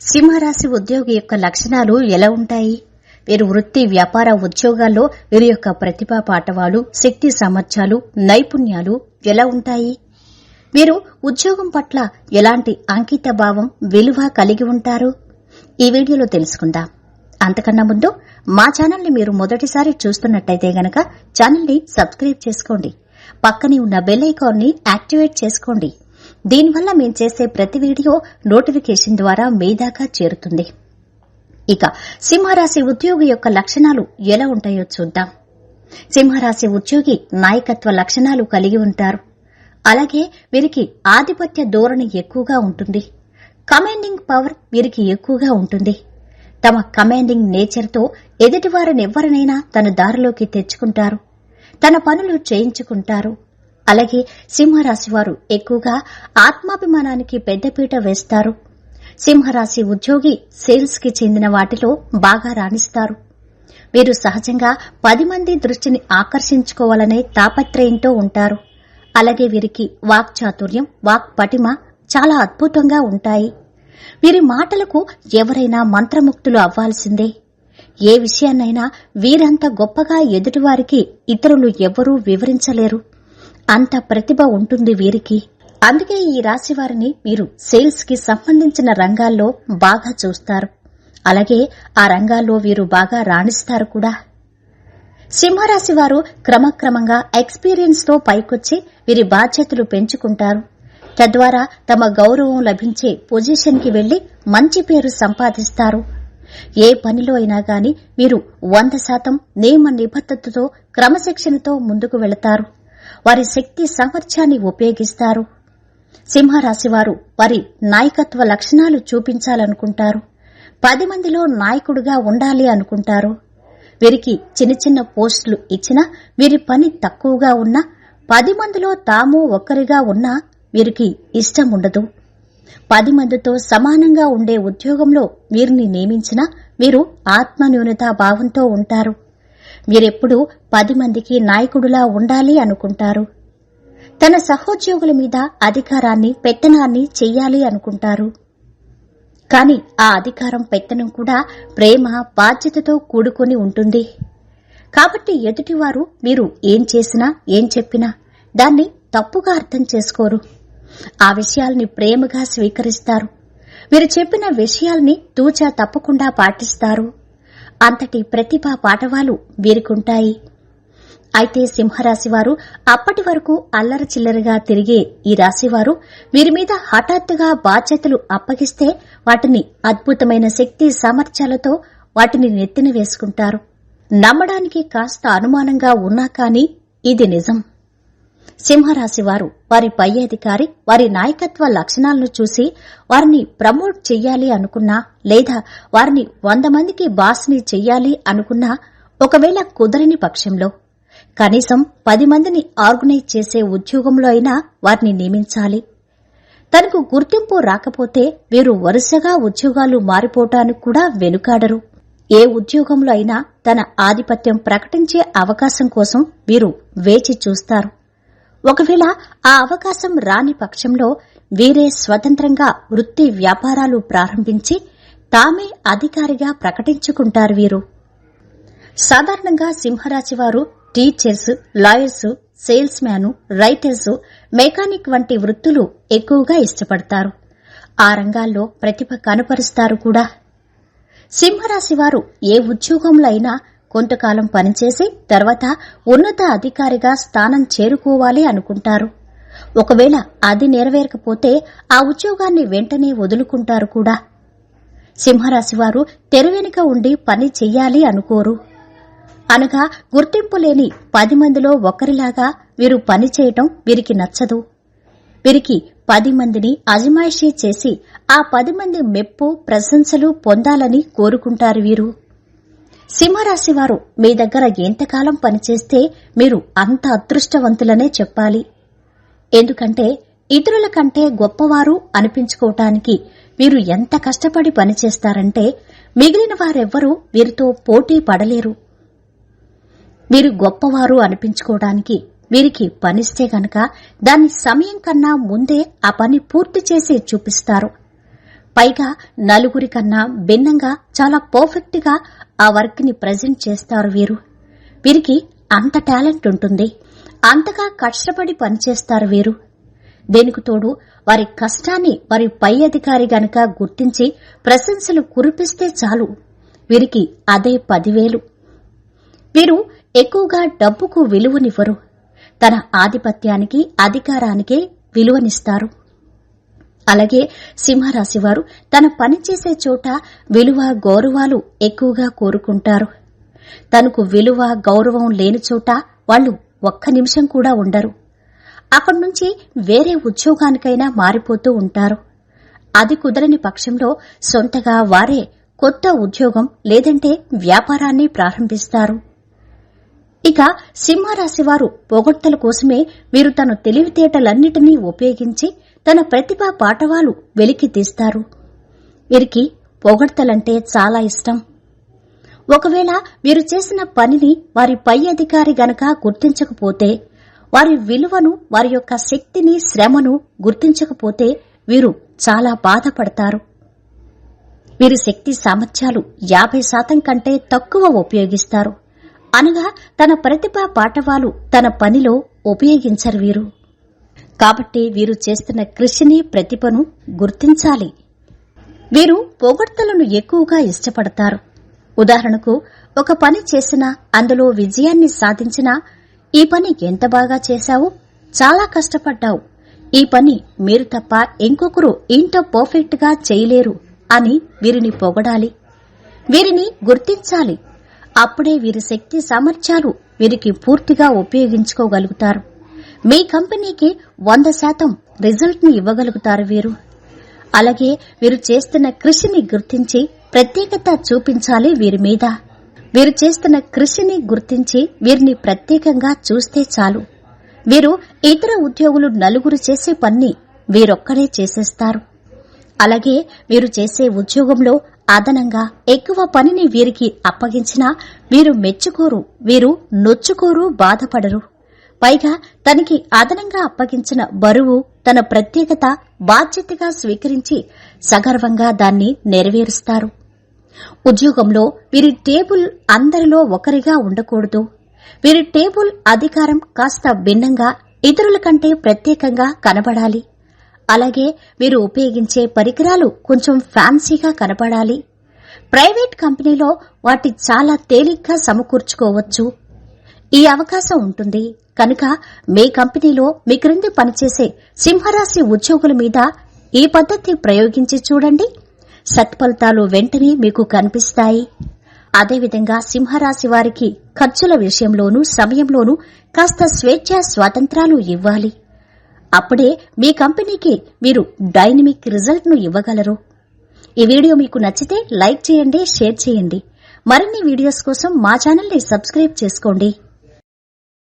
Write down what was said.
సింహరాశి ఉద్యోగి యొక్క లక్షణాలు ఎలా ఉంటాయి? వీరు వృత్తి వ్యాపార ఉద్యోగాల్లో వీరి యొక్క ప్రతిభా పాఠవాలు శక్తి సామర్థ్యాలు నైపుణ్యాలు ఎలా ఉంటాయి? వీరు ఉద్యోగం పట్ల ఎలాంటి అంకిత భావం విలువ కలిగి ఉంటారు? ఈ వీడియోలో తెలుసుకుందాం. అంతకన్నా ముందు మా ఛానల్ని మీరు మొదటిసారి చూస్తున్నట్టయితే గనక ఛానల్ని సబ్స్క్రైబ్ చేసుకోండి. పక్కనే ఉన్న బెల్ ఐకాన్ని యాక్టివేట్ చేసుకోండి. దీనివల్ల మేం చేసే ప్రతి వీడియో నోటిఫికేషన్ ద్వారా మీ దాకా చేరుతుంది. ఇక సింహరాశి ఉద్యోగి యొక్క లక్షణాలు ఎలా ఉంటాయో చూద్దాం. సింహరాశి ఉద్యోగి నాయకత్వ లక్షణాలు కలిగి ఉంటారు. అలాగే వీరికి ఆధిపత్య ధోరణి ఎక్కువగా ఉంటుంది. కమాండింగ్ పవర్ వీరికి ఎక్కువగా ఉంటుంది. తమ కమాండింగ్ నేచర్తో ఎదుటివారినెవ్వరినైనా తన దారిలోకి తెచ్చుకుంటారు. తన పనులు చేయించుకుంటారు. అలాగే సింహరాశి వారు ఎక్కువగా ఆత్మాభిమానానికి పెద్దపీట వేస్తారు. సింహరాశి ఉద్యోగి సేల్స్కి చెందిన వాటిలో బాగా రాణిస్తారు. వీరు సహజంగా పది మంది దృష్టిని ఆకర్షించుకోవాలనే తాపత్రయంతో ఉంటారు. అలాగే వీరికి వాక్ చాతుర్యం వాక్ పటిమ చాలా అద్భుతంగా ఉంటాయి. వీరి మాటలకు ఎవరైనా మంత్రముక్తులు అవ్వాల్సిందే. ఏ విషయాన్నైనా వీరంత గొప్పగా ఎదుటివారికి ఇతరులు ఎవరూ వివరించలేరు. అంత ప్రతిభ ఉంటుంది వీరికి. అందుకే ఈ రాశి వారిని మీరు సేల్స్కి సంబంధించిన రంగాల్లో బాగా చూస్తారు. అలాగే ఆ రంగాల్లో వీరు బాగా రాణిస్తారు కూడా. సింహరాశి వారు క్రమక్రమంగా ఎక్స్పీరియన్స్తో పైకొచ్చి వీరి బాధ్యతలు పెంచుకుంటారు. తద్వారా తమ గౌరవం లభించే పొజిషన్కి వెళ్ళి మంచి పేరు సంపాదిస్తారు. ఏ పనిలో అయినా గాని వీరు వంద శాతం నియమ నిబద్ధతతో క్రమశిక్షణతో ముందుకు వెళతారు. వారి శక్తి సామర్థ్యాన్ని ఉపయోగిస్తారు. సింహరాశివారు వారి నాయకత్వ లక్షణాలు చూపించాలనుకుంటారు. పది మందిలో నాయకుడిగా ఉండాలి అనుకుంటారు. వీరికి చిన్న చిన్న పోస్టులు ఇచ్చినా వీరి పని తక్కువగా ఉన్నా పది మందిలో తాము ఒక్కరిగా ఉన్నా వీరికి ఇష్టం ఉండదు. పది మందితో సమానంగా ఉండే ఉద్యోగంలో వీరిని నియమించినా వీరు ఆత్మన్యూనతా భావంతో ఉంటారు. మీరెప్పుడు పది మందికి నాయకుడులా ఉండాలి అనుకుంటారు. తన సహోద్యోగుల మీద అధికారాన్ని పెత్తనాన్ని చెయ్యాలి అనుకుంటారు. కాని ఆ అధికారం పెత్తనం కూడా ప్రేమ బాధ్యతతో కూడుకొని ఉంటుంది. కాబట్టి ఎదుటివారు మీరు ఏం చేసినా ఏం చెప్పినా దాన్ని తప్పుగా అర్థం చేసుకోరు. ఆ విషయాల్ని ప్రేమగా స్వీకరిస్తారు. మీరు చెప్పిన విషయాల్ని తూచా తప్పకుండా పాటిస్తారు. అంతటి ప్రతిభా పాఠవాలు వీరికుంటాయి. అయితే సింహరాశివారు అప్పటి వరకు అల్లరచిల్లరగా తిరిగే ఈ రాశివారు వీరి మీద హఠాత్తుగా బాధ్యతలు అప్పగిస్తే వాటిని అద్భుతమైన శక్తి సామర్థ్యాలతో వాటిని నెత్తిన వేసుకుంటారు. నమ్మడానికి కాస్త అనుమానంగా ఉన్నా కాని ఇది నిజం. సింహరాశి వారు వారి పై అధికారి వారి నాయకత్వ లక్షణాలను చూసి వారిని ప్రమోట్ చెయ్యాలి అనుకున్నా లేదా వారిని వంద మందికి బాస్ని చెయ్యాలి అనుకున్నా ఒకవేళ కుదరని పక్షంలో. కనీసం పది మందిని ఆర్గనైజ్ చేసే ఉద్యోగంలో అయినా వారిని నియమించాలి. తనకు గుర్తింపు రాకపోతే వీరు వరుసగా ఉద్యోగాలు మారిపోవటానికి కూడా వెనుకాడరు. ఏ ఉద్యోగంలో అయినా తన ఆధిపత్యం ప్రకటించే అవకాశం కోసం వీరు వేచి చూస్తారు. ఒకవేళ ఆ అవకాశం రాని పక్షంలో వీరే స్వతంత్రంగా వృత్తి వ్యాపారాలు ప్రారంభించి తామే అధికారిగా ప్రకటించుకుంటారు వీరు. సాధారణంగా సింహరాశి వారు teachers lawyers salesman writers mechanic వంటి వృత్తులు ఎక్కువగా ఇష్టపడతారు. ఆ రంగాల్లో ప్రతిభ కనపరుస్తారు కూడా. సింహరాశి వారు ఏ ఉద్యోగంలో అయినా కొంతకాలం పనిచేసి తర్వాత ఉన్నత అధికారిగా స్థానం చేరుకోవాలి అనుకుంటారు. ఒకవేళ అది నెరవేరకపోతే ఆ ఉద్యోగాన్ని వెంటనే వదులుకుంటారు కూడా. సింహరాశి వారు తెరవెనుక ఉండి పని చెయ్యాలి అనుకోరు. అనగా గుర్తింపు లేని పది మందిలో ఒకరిలాగా వీరు పనిచేయటం వీరికి నచ్చదు. వీరికి పది మందిని అజమాయిషీ చేసి ఆ పది మంది మెప్పు ప్రశంసలు పొందాలని కోరుకుంటారు వీరు. సింహరాశి వారు మీ దగ్గర ఎంతకాలం పనిచేస్తే మీరు అంత అదృష్టవంతులనే చెప్పాలి. ఎందుకంటే ఇతరుల కంటే గొప్పవారు అనిపించుకోవటానికి వీరు ఎంత కష్టపడి పనిచేస్తారంటే మిగిలిన వారెవ్వరూ వీరితో పోటీ పడలేరు. వీరు గొప్పవారు అనిపించుకోవడానికి వీరికి పనిస్తే గనక దాని సమయం కన్నా ముందే ఆ పని పూర్తి చేసి చూపిస్తారు. పైగా నలుగురి కన్నా భిన్నంగా చాలా పర్ఫెక్ట్గా ఆ వర్క్ని ప్రజెంట్ చేస్తారు వీరు. వీరికి అంత టాలెంట్ ఉంటుంది. అంతగా కష్టపడి పనిచేస్తారు వీరు. దేనికి తోడు వారి కష్టాన్ని వారి పై అధికారి గనక గుర్తించి ప్రశంసలు కురిపిస్తే చాలు. వీరికి అదే పదివేలు. వీరు ఎక్కువగా డబ్బుకు విలువనివ్వరు. తన ఆధిపత్యానికి అధికారానికే విలువనిస్తారు. అలాగే సింహరాశి వారు తన పని చేసే చోట విలువ గౌరవాలు ఎక్కువగా కోరుకుంటారు. తనకు విలువ గౌరవం లేని చోట వాళ్ళు ఒక్క నిమిషం కూడా ఉండరు. అక్కడి నుంచి వేరే ఉద్యోగానికైనా మారిపోతూ ఉంటారు. అది కుదరని పక్షంలో సొంతగా వారే కొత్త ఉద్యోగం లేదంటే వ్యాపారాన్ని ప్రారంభిస్తారు. ఇక సింహరాశి వారు పొగడ్తల కోసమే వీరు తన తెలివితేటలన్నిటినీ ఉపయోగించి తన ప్రతిభా పాఠవాలు వెలికి తీస్తారు. వీరికి పొగడ్తలంటే చాలా ఇష్టం. ఒకవేళ వీరు చేసిన పనిని వారి పై అధికారి గనక గుర్తించకపోతే వారి విలువను వారి యొక్క శక్తిని శ్రమను గుర్తించకపోతే వీరు చాలా బాధపడతారు. వీరి శక్తి సామర్థ్యాలు యాభై శాతం కంటే తక్కువ ఉపయోగిస్తారు. అనగా తన ప్రతిభా పాటవాలు తన పనిలో ఉపయోగించరు వీరు. కాబట్టి వీరు చేస్తున్న కృషిని ప్రతిభను గుర్తించాలి. వీరు పొగడ్తలను ఎక్కువగా ఇష్టపడతారు. ఉదాహరణకు ఒక పని చేసినా అందులో విజయాన్ని సాధించినా ఈ పని ఎంత బాగా చేశావు? చాలా కష్టపడ్డావు. ఈ పని మీరు తప్ప ఇంకొకరు ఇంత పర్ఫెక్ట్గా చేయలేరు అని వీరిని పొగడాలి. వీరిని గుర్తించాలి. అప్పుడే వీరి శక్తి సామర్థ్యాలు వీరికి పూర్తిగా ఉపయోగించుకోగలుగుతారు. మీ కంపెనీకి వంద శాతం రిజల్ట్ని ఇవ్వగలుగుతారు వీరు. అలాగే వీరు చేస్తున్న కృషిని గుర్తించి ప్రత్యేకత చూపించాలి వీరి మీద. వీరు చేస్తున్న కృషిని గుర్తించి వీరిని ప్రత్యేకంగా చూస్తే చాలు. వీరు ఇతర ఉద్యోగులు నలుగురు చేసే పన్ని వీరొక్కడే చేసేస్తారు. అలాగే వీరు చేసే ఉద్యోగంలో అదనంగా ఎక్కువ పనిని వీరికి అప్పగించినా వీరు మెచ్చుకోరు వీరు నొచ్చుకోరు బాధపడరు. పైగా తనకి అదనంగా అప్పగించిన బరువు తన ప్రత్యేకత బాధ్యతగా స్వీకరించి సగర్వంగా దాన్ని నెరవేరుస్తారు. ఉద్యోగంలో వీరి టేబుల్ అందరిలో ఒకరిగా ఉండకూడదు. వీరి టేబుల్ అధికారం కాస్త భిన్నంగా ఇతరుల కంటే ప్రత్యేకంగా కనబడాలి. అలాగే వీరు ఉపయోగించే పరికరాలు కొంచెం ఫ్యాన్సీగా కనపడాలి. ప్రైవేట్ కంపెనీలో వాటి చాలా తేలిగ్గా సమకూర్చుకోవచ్చు. ఈ అవకాశం ఉంటుంది. కనుక మీ కంపెనీలో మీ క్రింద పనిచేసే సింహరాశి ఉద్యోగుల మీద ఈ పద్ధతి ప్రయోగించి చూడండి. సత్ఫలితాలు వెంటనే మీకు కనిపిస్తాయి. అదేవిధంగా సింహరాశి వారికి ఖర్చుల విషయంలోనూ సమయంలోనూ కాస్త స్వేచ్ఛ స్వాతంత్రాలు ఇవ్వాలి. అప్పుడే మీ కంపెనీకి మీరు డైనమిక్ రిజల్ట్ను ఇవ్వగలరు. ఈ వీడియో మీకు నచ్చితే లైక్ చేయండి షేర్ చేయండి. మరిన్ని వీడియోస్ కోసం మా ఛానల్ని సబ్స్క్రైబ్ చేసుకోండి.